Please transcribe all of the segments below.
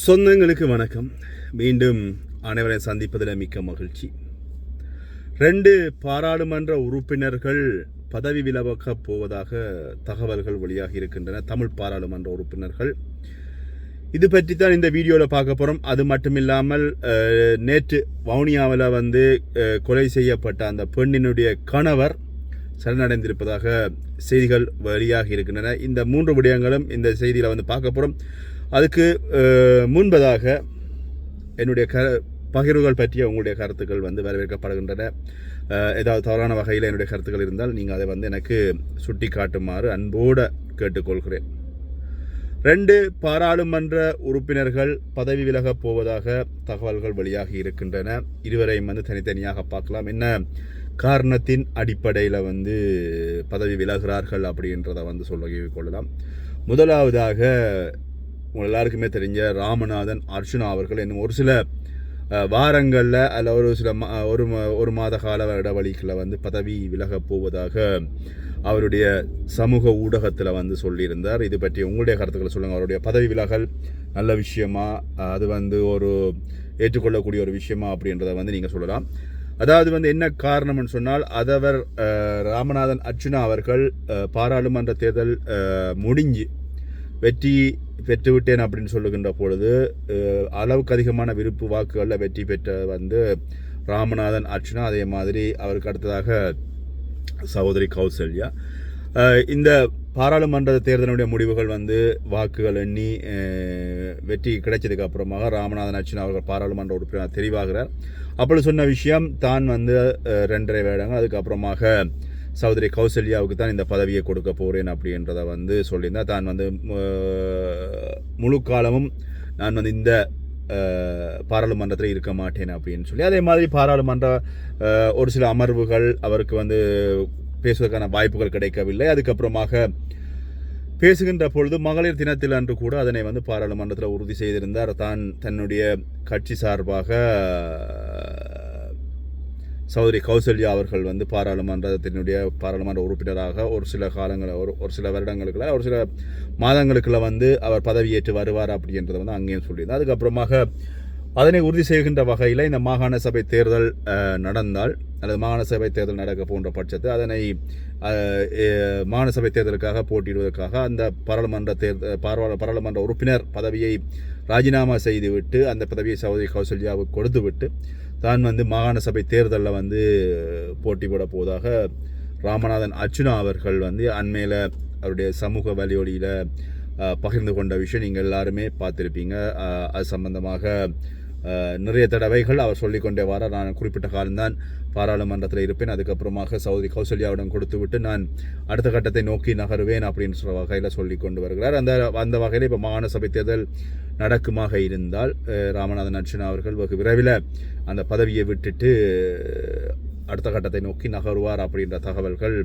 சொந்தங்களுக்கு வணக்கம். மீண்டும் அனைவரை சந்திப்பதில் மிக்க மகிழ்ச்சி. ரெண்டு பாராளுமன்ற உறுப்பினர்கள் பதவி விலகப் போவதாக தகவல்கள் வெளியாகி இருக்கின்றன. தமிழ் பாராளுமன்ற உறுப்பினர்கள். இது பற்றி தான் இந்த வீடியோவில் பார்க்க போகிறோம் அது மட்டும் இல்லாமல் நேற்று வவுனியாவில் வந்து கொலை செய்யப்பட்ட அந்த பெண்ணினுடைய கணவர் சரணடைந்திருப்பதாக செய்திகள் வெளியாகி இருக்கின்றன. இந்த மூன்று விடயங்களும் இந்த செய்தியில் வந்து பார்க்க போகிறோம் அதுக்கு முன்பதாக என்னுடைய க பகிர்வுகள் பற்றிய உங்களுடைய கருத்துக்கள் வந்து வரவேற்கப்படுகின்றன. ஏதாவது தவறான வகையில் என்னுடைய கருத்துக்கள் இருந்தால் நீங்கள் அதை வந்து எனக்கு சுட்டி காட்டுமாறு அன்போடு கேட்டுக்கொள்கிறேன். ரெண்டு பாராளுமன்ற உறுப்பினர்கள் பதவி விலகப் போவதாக தகவல்கள் வெளியாகி இருக்கின்றன. இருவரையும் வந்து தனித்தனியாக பார்க்கலாம். என்ன காரணத்தின் அடிப்படையில் வந்து பதவி விலகிறார்கள் அப்படின்றத வந்து சொல்ல கொள்ளலாம். முதலாவதாக உங்கள் எல்லாருக்குமே தெரிஞ்ச ராமநாதன் அர்ச்சுனா அவர்கள் இன்னும் ஒரு சில வாரங்களில் அல்ல ஒரு சில மா ஒரு ஒரு மாத கால இடைவெளிகளில் வந்து பதவி விலகப் போவதாக அவருடைய சமூக ஊடகத்தில் வந்து சொல்லியிருந்தார். இது பற்றி உங்களுடைய கருத்துக்களை சொல்லுங்கள் அவருடைய பதவி விலகல் நல்ல விஷயமா அது வந்து ஒரு ஏற்றுக்கொள்ளக்கூடிய ஒரு விஷயமா அப்படின்றத வந்து நீங்கள் சொல்லலாம். அதாவது வந்து என்ன காரணம்னு சொன்னால் அதவர் ராமநாதன் அர்ச்சுனா அவர்கள் பாராளுமன்ற தேர்தல் முடிஞ்சு வெற்றி பெற்றுவிட்டேன் அப்படின்னு சொல்லுகின்ற பொழுது அளவுக்கு அதிகமான விருப்பு வாக்குகளில் வெற்றி பெற்ற வந்து ராமநாதன் அர்ச்சுனா அதே மாதிரி அவருக்கு அடுத்ததாக சகோதரி கௌசல்யா. இந்த பாராளுமன்ற தேர்தலுடைய முடிவுகள் வந்து வாக்குகள் எண்ணி வெற்றி கிடைச்சதுக்கு அப்புறமாக ராமநாதன் அர்ச்சனா அவர்கள் பாராளுமன்ற உறுப்பினர் தெரிவாகிறார். அப்படி சொன்ன விஷயம் தான் வந்து ரெண்டரை வேடங்கள் அதுக்கப்புறமாக சௌதரி கௌசல்யாவுக்கு தான் இந்த பதவியை கொடுக்க போகிறேன் அப்படின்றத வந்து சொல்லியிருந்தா தான் வந்து முழுக்காலமும் முழு காலமும் நான் வந்து இந்த பாராளுமன்றத்தில் இருக்க மாட்டேன் அப்படின்னு சொல்லி அதே மாதிரி பாராளுமன்ற ஒரு சில அமர்வுகள் அவருக்கு வந்து பேசுவதற்கான வாய்ப்புகள் கிடைக்கவில்லை. அதுக்கப்புறமாக பேசுகின்ற பொழுது மகளிர் தினத்தில் அன்று கூட அதனை வந்து பாராளுமன்றத்தில் உறுதி செய்திருந்தார். தான் தன்னுடைய கட்சி சார்பாக சௌதரி கௌசல்யா அவர்கள் வந்து பாராளுமன்றத்தினுடைய பாராளுமன்ற உறுப்பினராக ஒரு சில காலங்கள் ஒரு ஒரு சில வருடங்களுக்குள்ள ஒரு சில மாதங்களுக்குள்ள வந்து அவர் பதவியேற்று வருவார் அப்படின்றத வந்து அங்கேயும் சொல்லியிருந்தார். அதுக்கப்புறமாக அதனை உறுதி செய்கின்ற வகையில் இந்த மாகாண சபை தேர்தல் நடந்தால் அல்லது மாகாண சபை தேர்தல் நடக்க போன்ற பட்சத்து அதனை மாகாண சபை தேர்தலுக்காக போட்டியிடுவதற்காக அந்த பாராளுமன்ற தேர்தல் பாராள பாராளுமன்ற உறுப்பினர் பதவியை ராஜினாமா செய்துவிட்டு அந்த பதவியை சகோதரி கௌசல்யாவுக்கு கொடுத்துவிட்டு தான் வந்து மாகாண சபை தேர்தலில் வந்து போட்டி போட போவதாக ராமநாதன் அர்ச்சுனா அவர்கள் வந்து அண்மையில் அவருடைய சமூக வலியொலியில் பகிர்ந்து கொண்ட விஷயம். நீங்கள் எல்லாருமே பார்த்துருப்பீங்க. அது சம்பந்தமாக நிறைய தடவைகள் அவர் சொல்லிக்கொண்டே வர நான் குறிப்பிட்ட காலம்தான் பாராளுமன்றத்தில் இருப்பேன். அதுக்கப்புறமாக சௌதரி கௌசல்யாவிடம் கொடுத்துவிட்டு நான் அடுத்த கட்டத்தை நோக்கி நகருவேன் அப்படின்னு சொல்கிற வகையில் சொல்லி கொண்டு வருகிறார். அந்த அந்த வகையில் இப்போ மாகாண சபை தேர்தல் நடக்குமாக இருந்தால் ராமநாதன் அர்ச்சனா அவர்கள் வெகு விரைவில் அந்த பதவியை விட்டுட்டு அடுத்த கட்டத்தை நோக்கி நகருவார் அப்படின்ற தகவல்கள்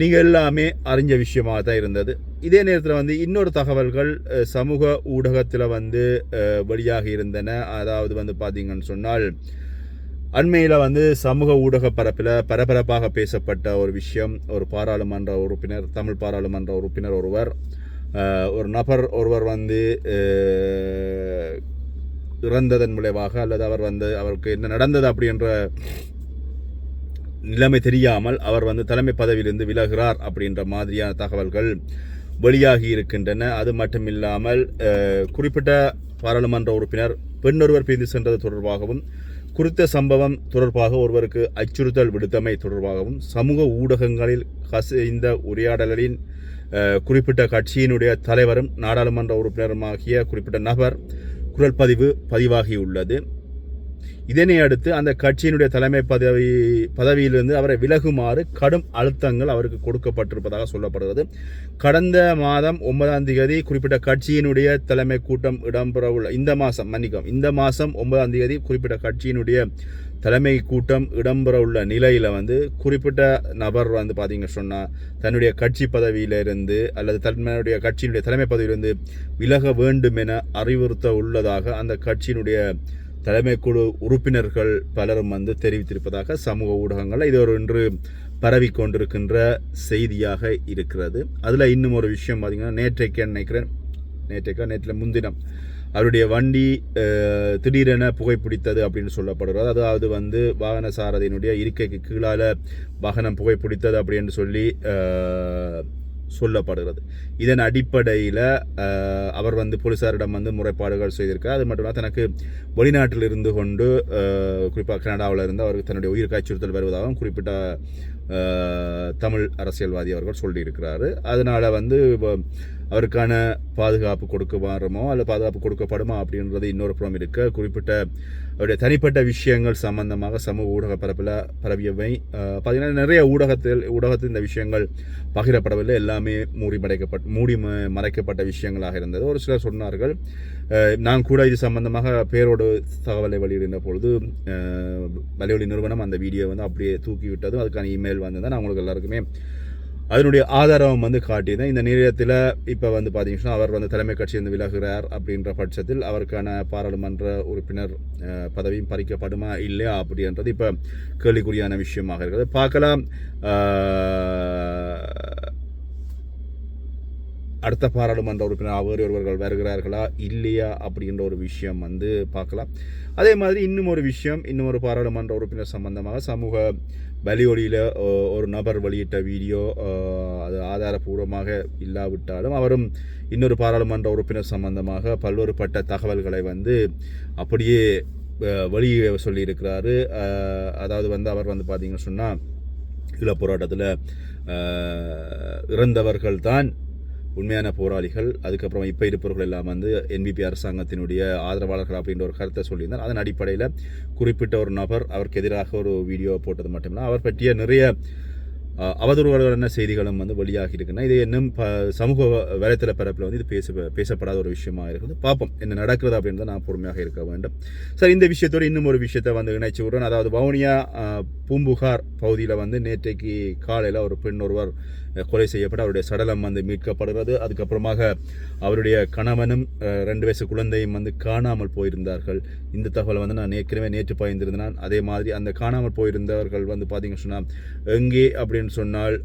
நீங்கள் எல்லாமே அறிஞ்ச விஷயமாக தான் இருந்தது. இதே நேரத்தில் வந்து இன்னொரு தகவல்கள் சமூக ஊடகத்தில் வந்து வெளியாக வெளியாகி இருந்தன. அதாவது வந்து பார்த்தீங்கன்னு சொன்னால் அண்மையில் வந்து சமூக ஊடக பரப்பில் பரபரப்பாக பேசப்பட்ட ஒரு விஷயம் ஒரு பாராளுமன்ற உறுப்பினர் தமிழ் பாராளுமன்ற உறுப்பினர் ஒருவர் ஒரு நபர் ஒருவர் வந்து இறந்ததன் விளைவாக அல்லது அவர் வந்து அவருக்கு என்ன நடந்தது அப்படின்ற நிலைமை தெரியாமல் அவர் வந்து தலைமை பதவியிலிருந்து விலகிறார் அப்படின்ற மாதிரியான தகவல்கள் வெளியாகி இருக்கின்றன. அது மட்டும் இல்லாமல் குறிப்பிட்ட பாராளுமன்ற உறுப்பினர் பெண்ணொருவர் பிரிந்து சென்றது தொடர்பாகவும் குறித்த சம்பவம் தொடர்பாக ஒருவருக்கு அச்சுறுத்தல் விடுத்தமை தொடர்பாகவும் சமூக ஊடகங்களில் கசிந்த உரையாடலின் குறிப்பிட்ட கட்சியினுடைய தலைவரும் நாடாளுமன்ற உறுப்பினருமாகிய குறிப்பிட்ட நபர் குரல் பதிவு பதிவாகியுள்ளது. இதனை அடுத்து அந்த கட்சியினுடைய தலைமை பதவி பதவியிலிருந்து அவரை விலகுமாறு கடும் அழுத்தங்கள் அவருக்கு கொடுக்கப்பட்டிருப்பதாக சொல்லப்படுகிறது. கடந்த மாதம் ஒன்பதாம் தேதி குறிப்பிட்ட கட்சியினுடைய தலைமை கூட்டம் இடம்பெறவுள்ள இந்த மாதம் மன்னிக்கும் இந்த மாதம் ஒன்பதாம் தேதி குறிப்பிட்ட கட்சியினுடைய தலைமை கூட்டம் இடம்பெறவுள்ள நிலையில் வந்து குறிப்பிட்ட நபர் வந்து பார்த்தீங்க சொன்னால் தன்னுடைய கட்சி பதவியிலிருந்து அல்லது தன்னுடைய கட்சியினுடைய தலைமை பதவியிலிருந்து விலக வேண்டும் என அறிவுறுத்த உள்ளதாக அந்த கட்சியினுடைய தலைமை குழு உறுப்பினர்கள் பலரும் வந்து தெரிவித்திருப்பதாக சமூக ஊடகங்களில் இது ஒரு இன்று பரவி கொண்டிருக்கின்ற செய்தியாக இருக்கிறது. அதில் இன்னும் ஒரு விஷயம் பார்த்தீங்கன்னா நேற்றைக்கு நினைக்கிறேன் நேற்றைக்கா நேற்றில் முன்தினம் அவருடைய வண்டி திடீரென புகைப்பிடித்தது அப்படின்னு சொல்லப்படுகிறது. அதாவது வந்து வாகன சாரதியினுடைய இருக்கைக்கு கீழால வாகனம் புகைப்பிடித்தது அப்படின்னு சொல்லி சொல்லப்படுகிறது. இதன் அடிப்படையில் அவர் வந்து போலீசாரிடம் வந்து முறைப்பாடுகள் செய்திருக்கார் அது மட்டும் இல்லாமல் தனக்கு வெளிநாட்டில் இருந்து கொண்டு குறிப்பாக கனடாவில் இருந்து அவருக்கு தன்னுடைய உயிருக்கு அச்சுறுத்தல் வருவதாகவும் குறிப்பிட்ட தமிழ் அரசியல்வாதி அவர்கள் சொல்லியிருக்கிறாரு. அதனால் வந்து அவருக்கான பாதுகாப்பு கொடுக்குமாறுமோ அல்ல பாதுகாப்பு கொடுக்கப்படுமா அப்படின்றது இன்னொரு புறம் இருக்க குறிப்பிட்ட அவருடைய தனிப்பட்ட விஷயங்கள் சம்பந்தமாக சமூக ஊடக பரப்பில் பரவியவை. பார்த்தீங்கன்னா நிறைய ஊடகத்தில் ஊடகத்தில் இந்த விஷயங்கள் பகிரப்படவில்லை. எல்லாமே மூடி மறைக்கப்பட்ட மூடி மறைக்கப்பட்ட விஷயங்களாக இருந்தது. ஒரு சிலர் சொன்னார்கள் நான் கூட இது சம்பந்தமாக பேரோடு தகவலை வெளியிடுகின்ற பொழுது வலியொலி நிறுவனம் அந்த வீடியோ வந்து அப்படியே தூக்கி விட்டதும் அதுக்கான இமெயில் வந்தது நான் உங்களுக்கு எல்லாருக்குமே அதனுடைய ஆதாரம் வந்து காட்டியிருந்தேன் இந்த நேரத்தில் இப்போ வந்து பார்த்தீங்கன்னா அவர் வந்து தலைமை கட்சியிலிருந்து விலகுகிறார் அப்படின்ற பட்சத்தில் அவருக்கான பாராளுமன்ற உறுப்பினர் பதவியும் பறிக்கப்படுமா இல்லையா அப்படின்றது இப்போ கேள்விக்குறியான விஷயமாக இருக்கிறது பார்க்கலாம். அடுத்த பாராளுமன்ற உறுப்பினர் அவர் ஒருவர்கள் வருகிறார்களா இல்லையா அப்படின்ற ஒரு விஷயம் வந்து பார்க்கலாம். அதே மாதிரி இன்னும் ஒரு விஷயம் இன்னும் ஒரு பாராளுமன்ற உறுப்பினர் சம்பந்தமாக சமூக வலியொலியில் ஒரு நபர் வெளியிட்ட வீடியோ அது ஆதாரபூர்வமாக இல்லாவிட்டாலும் அவரும் இன்னொரு பாராளுமன்ற உறுப்பினர் சம்பந்தமாக பல்வேறுபட்ட தகவல்களை வந்து அப்படியே அஹ், வெளியே சொல்லியிருக்கிறாரு. அதாவது வந்து அவர் வந்து பார்த்தீங்கன்னு சொன்னால் ஈழப் போராட்டத்தில் இறந்தவர்கள் தான் உண்மையான போராளிகள் அதுக்கப்புறம் இப்போ இருப்பவர்கள் எல்லாம் வந்து என்பிபி அரசாங்கத்தினுடைய ஆதரவாளர்கள் அப்படின்ற ஒரு கருத்தை சொல்லியிருந்தார். அதன் அடிப்படையில் குறிப்பிட்ட ஒரு நபர் அவருக்கு எதிராக ஒரு வீடியோ போட்டது மட்டுமில்லை அவர் பற்றிய நிறைய அவதூறுகளான செய்திகளும் வந்து வெளியாகி இருக்குன்னா இது இன்னும் ப சமூக வலைத்தள பரப்பில் வந்து இது பேச பேசப்படாத ஒரு விஷயமா இருக்குது. பார்ப்போம் என்ன நடக்கிறது அப்படின்றத நான் பொறுமையாக இருக்க வேண்டும். சார் இந்த விஷயத்தோடு இன்னும் ஒரு விஷயத்தை வந்து இணைச்சி விடுறேன். அதாவது வவுனியா பூம்புகார் பகுதியில் வந்து நேற்றைக்கு காலையில் ஒரு பெண் ஒருவர் கொலை செய்யப்பட்டு அவருடைய சடலம் வந்து மீட்கப்படுகிறது. அதுக்கப்புறமாக அவருடைய கணவனும் ரெண்டு வயசு குழந்தையும் வந்து காணாமல் போயிருந்தார்கள். இந்த தகவலை வந்து நான் ஏற்கனவே நேற்று பயந்திருந்தேன் அதே மாதிரி அந்த காணாமல் போயிருந்தவர்கள் வந்து பார்த்தீங்கன்னு சொன்னால் எங்கே அப்படின்னு சொன்னால்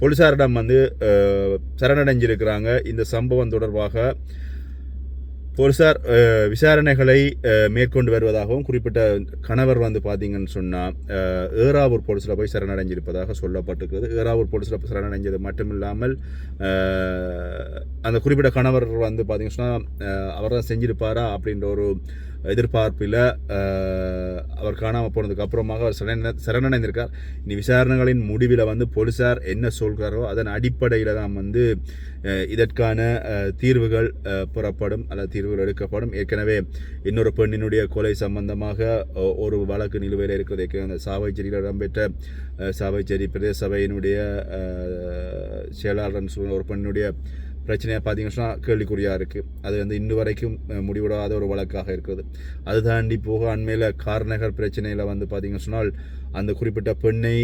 போலீஸாரிடம் போலீசாரிடம் வந்து சரணடைஞ்சிருக்கிறாங்க. இந்த சம்பவம் தொடர்பாக போலீசார் விசாரணைகளை மேற்கொண்டு வருவதாகவும் குறிப்பிட்ட கணவர் வந்து பார்த்தீங்கன்னு சொன்னால் ஏறாவூர் போலீஸில் போய் சரணடைஞ்சிருப்பதாக சொல்லப்பட்டிருக்கிறது. ஏறாவூர் போலீஸில் சரணடைஞ்சது மட்டும் இல்லாமல் அந்த குறிப்பிட்ட கணவர் வந்து பார்த்தீங்கன்னு சொன்னால் அவர் தான் செஞ்சிருப்பாரா அப்படின்ற ஒரு எதிர்பார்ப்பில் அவர் காணாமல் போனதுக்கு அப்புறமாக அவர் சரண சரணடைந்திருக்கார். இனி விசாரணைகளின் முடிவில் வந்து போலீஸார் என்ன சொல்கிறாரோ அதன் அடிப்படையில் தான் வந்து இதற்கான தீர்வுகள் புறப்படும் அல்லது தீர்வுகள் எடுக்கப்படும். ஏற்கனவே இன்னொரு பெண்ணினுடைய கொலை சம்பந்தமாக ஒரு வழக்கு நிலுவையில் இருக்கிறது. ஏற்கனவே அந்த சாவைச்சேரியில் இடம்பெற்ற சாவைச்சேரி பிரதேச சபையினுடைய செயலாளர்னு சொல்லுற ஒரு பெண்ணுடைய பிரச்சனையை பார்த்தீங்கன்னா கேள்விக்குறியாக இருக்குது அது வந்து இன்று வரைக்கும் முடிவிடாத ஒரு வழக்காக இருக்கிறது. அது தாண்டி போக அண்மையில் கார்நகர் பிரச்சனையில் வந்து பார்த்தீங்கன்னு சொன்னால் அந்த குறிப்பிட்ட பெண்ணை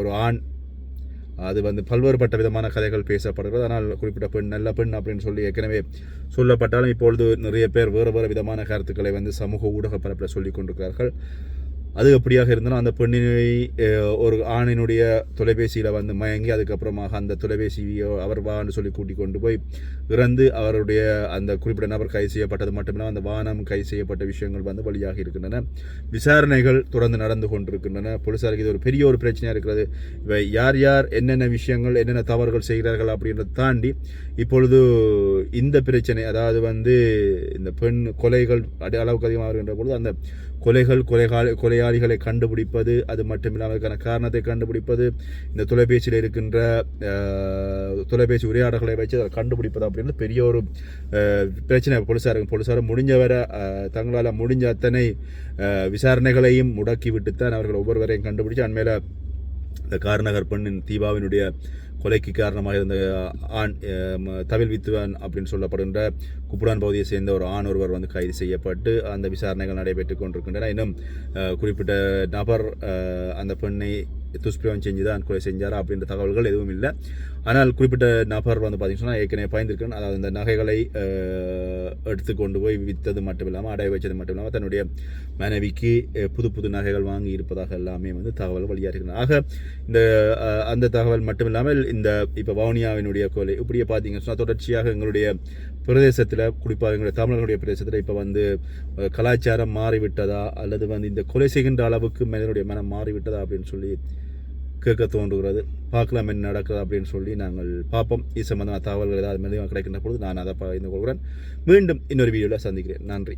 ஒரு ஆண் அது வந்து பல்வேறுபட்ட விதமான கதைகள் பேசப்படுகிறது. ஆனால் குறிப்பிட்ட பெண் நல்ல பெண் அப்படின்னு சொல்லி ஏற்கனவே சொல்லப்பட்டாலும் இப்பொழுது நிறைய பேர் வேறு வேறு விதமான கருத்துக்களை வந்து சமூக ஊடக பரப்பில் சொல்லி கொண்டிருக்கிறார்கள். அது எப்படியாக இருந்தாலும் அந்த பெண்ணினை ஒரு ஆணினுடைய தொலைபேசியில் வந்து மயங்கி அதுக்கப்புறமாக அந்த தொலைபேசியோ அவர் வான்னு சொல்லி கூட்டிக் கொண்டு போய் இறந்து அவருடைய அந்த குறிப்பிட்ட நபர் கை செய்யப்பட்டது மட்டுமில்லாமல் அந்த வானம் கை செய்யப்பட்ட விஷயங்கள் வந்து வழியாக இருக்கின்றன. விசாரணைகள் தொடர்ந்து நடந்து கொண்டிருக்கின்றன. போலீசாருக்கு இது ஒரு பெரிய ஒரு பிரச்சனையாக இருக்கிறது. இவை யார் யார் என்னென்ன விஷயங்கள் என்னென்ன தவறுகள் செய்கிறார்கள் அப்படின்றத தாண்டி இப்பொழுது இந்த பிரச்சனை அதாவது வந்து இந்த பெண் கொலைகள் அடி அளவுக்கு அதிகமாக வருகின்ற பொழுது அந்த கொலைகள் கொலைகால கொலையாளிகளை கண்டுபிடிப்பது அது மட்டுமில்லாமல் அதுக்கான காரணத்தை கண்டுபிடிப்பது இந்த தொலைபேசியில் இருக்கின்ற தொலைபேசி உரையாடல்களை வச்சு அதை கண்டுபிடிப்பது அப்படின்னு பெரிய ஒரு பிரச்சனை. போலீஸாருக்கு போலீஸார் முடிஞ்சவரை தங்களால் முடிஞ்ச அத்தனை விசாரணைகளையும் முடக்கி விட்டுத்தான் அவர்கள் ஒவ்வொருவரையும் கண்டுபிடிச்சு அண்மையில் இந்த கார்நகர் பெண்ணின் தீபாவினுடைய கொலைக்கு காரணமாக இருந்த ஆண் தமிழ் தவில் வித்துவான் அப்படின்னு சொல்லப்படுகின்ற குப்புடான் பகுதியை சேர்ந்த ஒரு ஆண் ஒருவர் வந்து கைது செய்யப்பட்டு அந்த விசாரணைகள் நடைபெற்று கொண்டிருக்கின்றன. இன்னும் குறிப்பிட்ட நபர் அந்த பெண்ணை துஷ்பிரயோகம் செஞ்சு தான் கொலை செஞ்சாரா அப்படின்ற தகவல்கள் எதுவும் இல்லை. ஆனால் குறிப்பிட்ட நபர் வந்து பார்த்தீங்கன்னா ஏற்கனவே பயந்துருக்கேன் அதாவது இந்த நகைகளை எடுத்து கொண்டு போய் விற்றது மட்டும் இல்லாமல் அடைய வச்சது மட்டும் இல்லாமல் தன்னுடைய மனைவிக்கு புது புது நகைகள் வாங்கி இருப்பதாக எல்லாமே வந்து தகவல் வெளியாக இருக்கிறது ஆக இந்த அந்த தகவல் மட்டும் இல்லாமல் இந்த இப்போ வவுனியாவினுடைய கொலை இப்படியே பார்த்தீங்கன்னா சொன்னால் தொடர்ச்சியாக எங்களுடைய பிரதேசத்தில் குறிப்பாக எங்களுடைய தமிழர்களுடைய பிரதேசத்தில் இப்போ வந்து கலாச்சாரம் மாறிவிட்டதா அல்லது வந்து இந்த கொலை செய்கின்ற அளவுக்கு மனிதனுடைய மனம் மாறிவிட்டதா அப்படின்னு சொல்லி கேட்க தோன்றுகிறது. பார்க்கலாம் என்ன நடக்குது அப்படின்னு சொல்லி நாங்கள் பார்ப்போம். இது சம்பந்தமான தகவல்கள் ஏதாவது மெதுவாக கிடைக்கின்ற பொழுது நான் அதை பகிர்ந்து கொள்கிறேன். மீண்டும் இன்னொரு வீடியோவில் சந்திக்கிறேன். நன்றி.